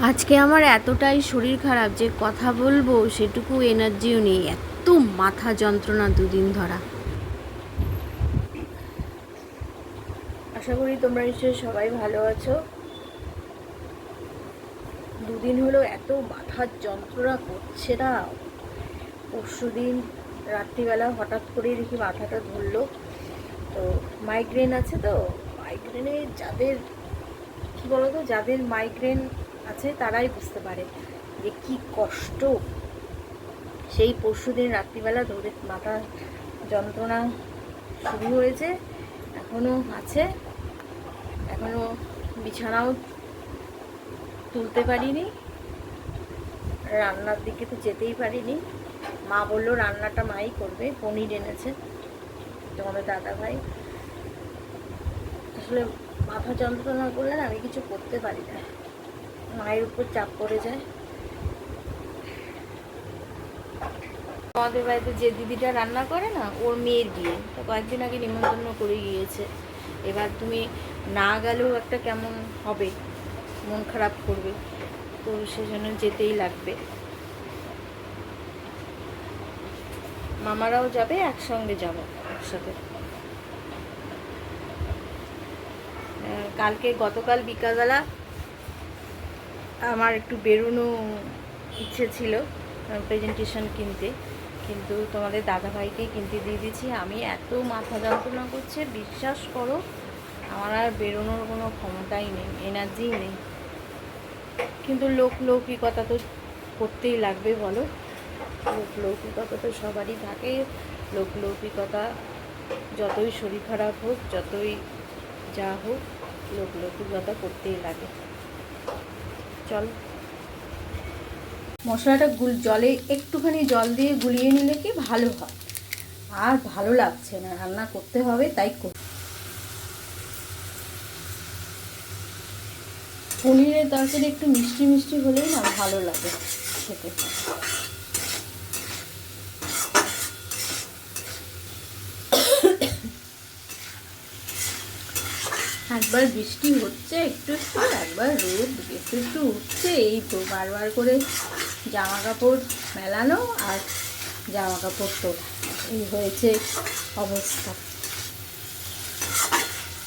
আজকে আমার এতটাই শরীর খারাপ যে কথা বলব, সেটুকু এনার্জিও নেই। এত মাথা যন্ত্রণা দুদিন ধরা। আশা করি তোমরা নিশ্চয়ই সবাই ভালো আছো। দুদিন হলো এত মাথার যন্ত্রণা করছে না। পরশু দিন রাত্রিবেলা হঠাৎ করে দেখি মাথাটা ধরলো। তো মাইগ্রেন আছে তো? মাইগ্রেনে যাদের, কি বলতো? যাদের মাইগ্রেন আছে তারাই বুঝতে পারে যে কি কষ্ট। সেই পরশু দিন রাত্রিবেলা ধরে মাথা যন্ত্রণা শুরু হয়েছে এখনও আছে। এখনও বিছানাও তুলতে পারিনি। রান্নার দিকে তো যেতেই পারিনি। মা বলল, রান্নাটা মাই করবে, পনির এনেছে তোমাদের দাদা ভাই আসলে মাথা যন্ত্রণা করলে আমি কিছু করতে পারি না। মায়ের উপর চাপ পড়ে যায়। আমাদের বাড়িতে যে দিদিটা রান্না করে না, ওর মেয়ের বিয়ে তো কয়েকদিন আগে নিমন্ত্রণ করে গিয়েছে। এবার তুমি না গেলেও একটা কেমন হবে, মন খারাপ করবে। তো সেজন্য যেতেই লাগবে। মামারাও যাবে, একসঙ্গে যাব একসাথে। কালকে গতকাল বিকালবেলা আমার একটু বেরোনো ইচ্ছে ছিল প্রেজেন্টেশন কিনতে। কিন্তু তোমাদের দাদাভাইকেই কিনতে দিয়ে দিয়েছি। আমি এত মাথা যন্ত্রণা করছে, বিশ্বাস করো, আমার আর বেরোনোর কোনো ক্ষমতাই নেই এনার্জিই নেই। কিন্তু লোক লৌকিকতা তো করতেই লাগবে, বলো। লোক লৌকিকতা তো সবারই থাকে। লোক লৌকিকতা যতই শরীর খারাপ হোক, যতই যা হোক, লোক লৌকিকতা করতেই লাগে। চল। মশলাটা গুল, জলে একটুখানি জল দিয়ে গুলিয়ে নিলে কি ভালো হয়? আর ভালো লাগছে না, রান্না করতে হবে, তাই কর। পনিরের তরকারি একটু মিষ্টি মিষ্টি হলেই না ভালো লাগে খেতে। একবার বৃষ্টি হচ্ছে, একটু একটু একবার রোদ, একটু একটু উঠছে, এই তো বারবার করে জামা কাপড় মেলানো আর জামা কাপড় তোলা। এই হয়েছে অবস্থা।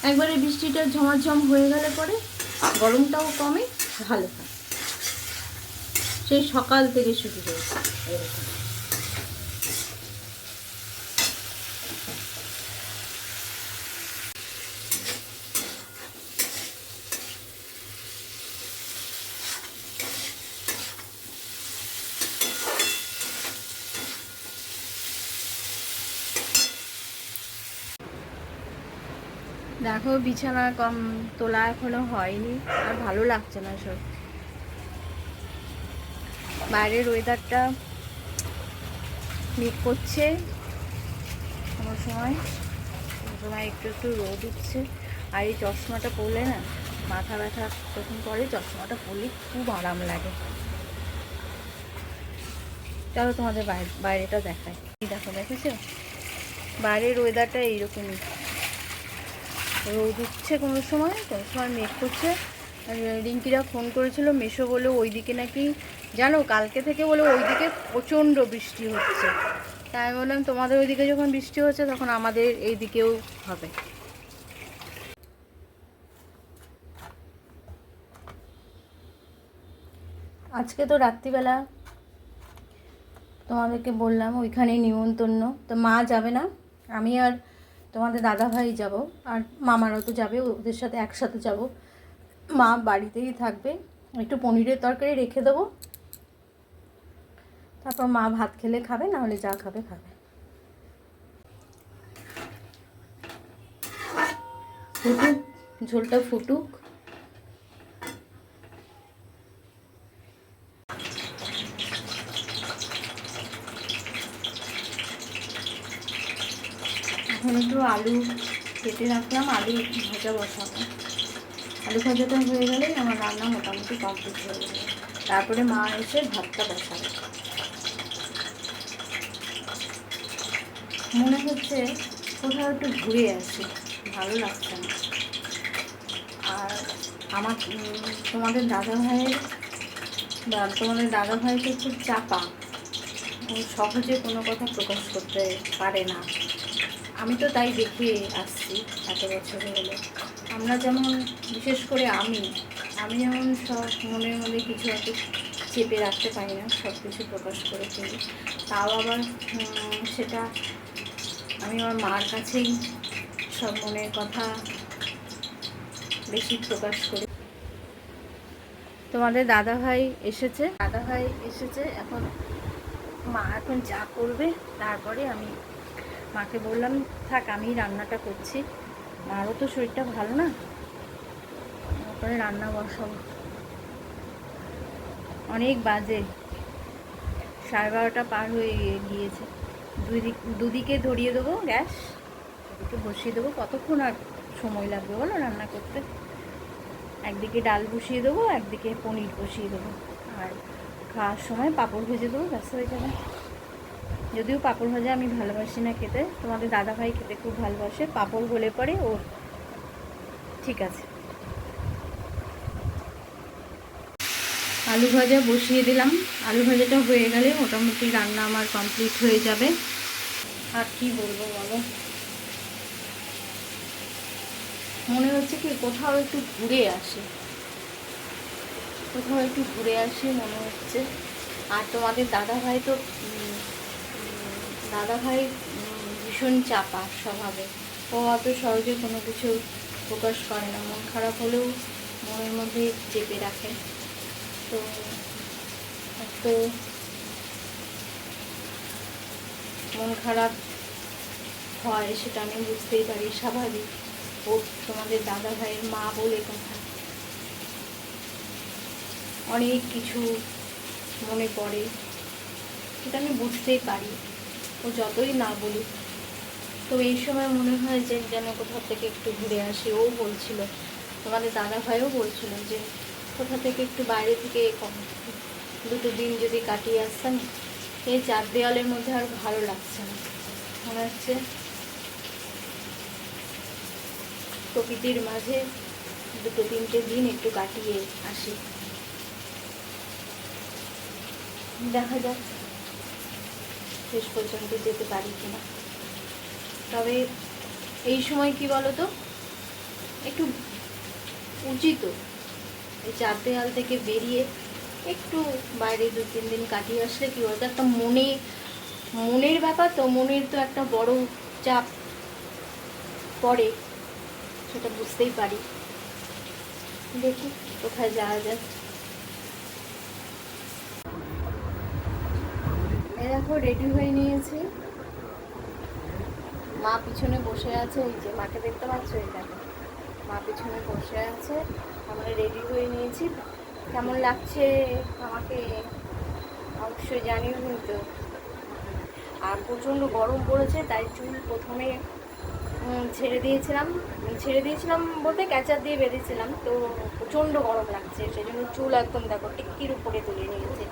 একবারে বৃষ্টিটা ঝমাঝম হয়ে গেলে পরে গরমটাও কমে, ভালো হয়। সেই সকাল থেকে শুরু হয়েছে। এরকম দেখো বিছানা কম তোলা এখনও হয়নি, আর ভালো লাগছে না সব। বাইরের ওয়েদারটা মেঘ করছে কোনো সময় কোনো সময় একটু একটু রোদ উঠছে। আর এই চশমাটা পরলে না, মাথা ব্যথা যখন করে, চশমাটা পরলে খুব আরাম লাগে। চলো তোমাদের বাইরে বাইরেটা দেখায় দেখো, দেখেছ? বাইরের ওয়েদারটা এইরকমই। রোদ উঠছে কোনো সময় কোনো সময় মেঘ করছে। রিঙ্কিরা ফোন করেছিল, মেশো বলে ওইদিকে নাকি, জানো, কালকে থেকে বলে ওইদিকে প্রচণ্ড বৃষ্টি হচ্ছে। তাই আমি বললাম, তোমাদের ওইদিকে যখন বৃষ্টি হচ্ছে, তখন আমাদের এই দিকেও হবে। আজকে তো রাত্রিবেলা তোমাদেরকে বললাম, ওইখানেই নিমন্ত্রণ। তো মা যাবে না, আমি আর তোমাদের দাদা ভাই যাব, আর মামারাও তো যাবে, ওদের সাথে একসাথে যাব। মা বাড়িতেই থাকবে, একটু পনিরের তরকারি রেখে দেবো। তারপর মা ভাত খেলে খাবে না হলে যা খাবে খাবে। ঝোলটা ফুটুক। একটু আলু কেটে রাখলাম, আলু ভাজা বসাবো। আলু ভাজাটা হয়ে গেলেই আমার রান্না মোটামুটি কমপ্লিট হয়ে যাবে তারপরে মা এসে ভাতটা বসাবে। মনে হচ্ছে কোথাও একটু ঘুরে আসি, ভালো লাগছে না। আর আমার, তোমাদের দাদা ভাইয়ের বা তোমাদের দাদা ভাই তো খুব চাপা। সহজে কোনো কথা প্রকাশ করতে পারে না। আমি তো তাই দেখে আসছি, এত বছর হলো আমরা যেমন, বিশেষ করে আমি আমি যেমন সব মনের মধ্যে কিছু এত চেপে রাখতে পারি না সব কিছু প্রকাশ করে ফেলি। তাও আবার সেটা আমি আমার মার কাছেই সব মনের কথা বেশি প্রকাশ করি। তোমাদের দাদা ভাই এসেছে? দাদা ভাই এসেছে, এখন মা এখন যা করবে, তারপরে আমি মাকে বললাম, থাক আমি রান্নাটা করছি। মারও তো শরীরটা ভালো না। তারপরে রান্না বসাবো। অনেক বাজে। সাড়ে বারোটা পার হয়ে গিয়েছে। দুই দিক, দুদিকে ধরিয়ে দেবো গ্যাস এদিকে বসিয়ে দেবো। কতক্ষণ আর সময় লাগবে বলো রান্না করতে? একদিকে ডাল বসিয়ে দেবো, একদিকে পনির বসিয়ে দেবো। আর খাওয়ার সময় পাঁপড় ভেজে দেবো ব্যস্ত হয়ে যাবে। যদিও পাঁপড় ভাজা আমি ভালোবাসি না খেতে, তোমাদের দাদা ভাই খেতে খুব ভালোবাসে, পাঁপড় হলে পরে ও ঠিক আছে। আলু ভাজা বসিয়ে দিলাম। আলু ভাজাটা হয়ে গেলে মোটামুটি রান্না আমার কমপ্লিট হয়ে যাবে। আর কি বলব বলো? মনে হচ্ছে কি কোথাও একটু ঘুরে আসে। কোথাও একটু ঘুরে আসি মনে হচ্ছে। আর তোমাদের দাদা ভাই তো দাদা ভাই ভীষণ চাপা স্বভাবে। ও অত সহজে কোনো কিছু প্রকাশ করে না। মন খারাপ হলেও মনের মধ্যে চেপে রাখে। তো তো মন খারাপ হয় সেটা আমি বুঝতেই পারি, স্বাভাবিক। ও তোমাদের দাদা ভাইয়ের মা বলে কথা। অনেক কিছু মনে পড়ে, সেটা আমি বুঝতেই পারি। ও যতই না বলুক। তো এই সময় মনে হয় যে যেন কোথা থেকে একটু ঘুরে আসি, ও বলছিল। তোমাদের দাদা ভাইও বলছিল যে কোথা থেকে একটু বাইরে থেকে দুটো দিন যদি কাটিয়ে আসতাম, এই চার দেওয়ালের মধ্যে আর ভালো লাগছে না। মনে হচ্ছে প্রকৃতির মাঝে দুটো তিনটে দিন একটু কাটিয়ে আসি। দেখা যাক। শেষ পর্যন্ত যেতে পারি কিনা। তবে এই সময় কি বলো তো একটু উচিত এই চার দেয়াল থেকে বেরিয়ে একটু বাইরে দু তিন দিন কাটিয়ে আসলে কি বলতো? একটা মনে, মনের ব্যাপার তো, মনের তো একটা বড় চাপ পড়ে, সেটা বুঝতেই পারি। দেখি কোথায় যাওয়া যায়। দেখো রেডি হয়ে নিয়েছি। মা পিছনে বসে আছে ওই যে মাকে দেখতে পাচ্ছ দেখো মা পিছনে বসে আছে, আমরা রেডি হয়ে নিয়েছি। কেমন লাগছে আমাকে? অবশ্যই জানিও কিন্তু। আর প্রচণ্ড গরম পড়েছে, তাই চুল প্রথমে ছেড়ে দিয়েছিলাম। ছেড়ে দিয়েছিলাম বলতে ক্যাচার দিয়ে বেঁধেছিলাম, তো প্রচণ্ড গরম লাগছে, সেই জন্য চুল একদম দেখো টিক্কির উপরে তুলে নিয়েছে।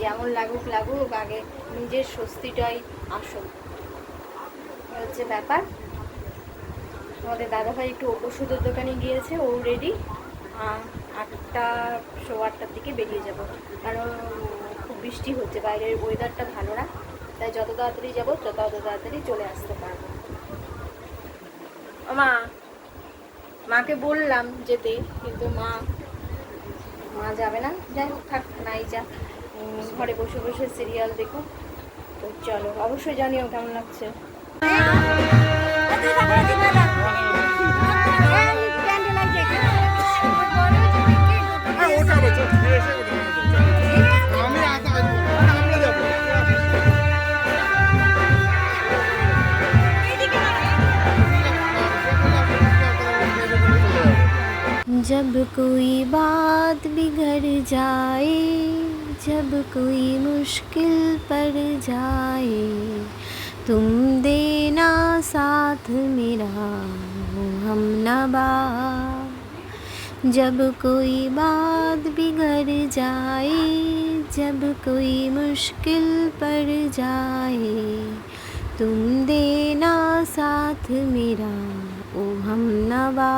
যেমন লাগুক লাগুক, আগে নিজের স্বস্তিটাই আসুক। হচ্ছে ব্যাপার। আমাদের দাদাভাই একটু ওষুধের দোকানে গিয়েছে, ও রেডি আটটা, সোয়া আটটার দিকে বেরিয়ে যাব। কারণ খুব বৃষ্টি হচ্ছে, বাইরের ওয়েদারটা ভালো না। তাই যত তাড়াতাড়ি যাব, তত তাড়াতাড়ি চলে আসতে পারব। মা, মাকে বললাম যেতে, কিন্তু মা মা যাবে না। যাই হোক, থাক, নাই যা। ঘরে বসে বসে সিরিয়াল দেখো তো চলো অবশ্যই জানিও কেমন লাগছে হ্যাঁ ওটা হবে চল ফিরে এসে ওটা হবে, চল, চল। আমি আগে আসবো আমরা যাবো जब कोई बात बिगड़ जाए जब कोई मुश्किल पड़ जाए, तुम देना साथ मेरा हम नबा जब कोई बात बिगड़ जाए, जब कोई मुश्किल पड़ जाए, तुम देना साथ मेरा ओ हम नवा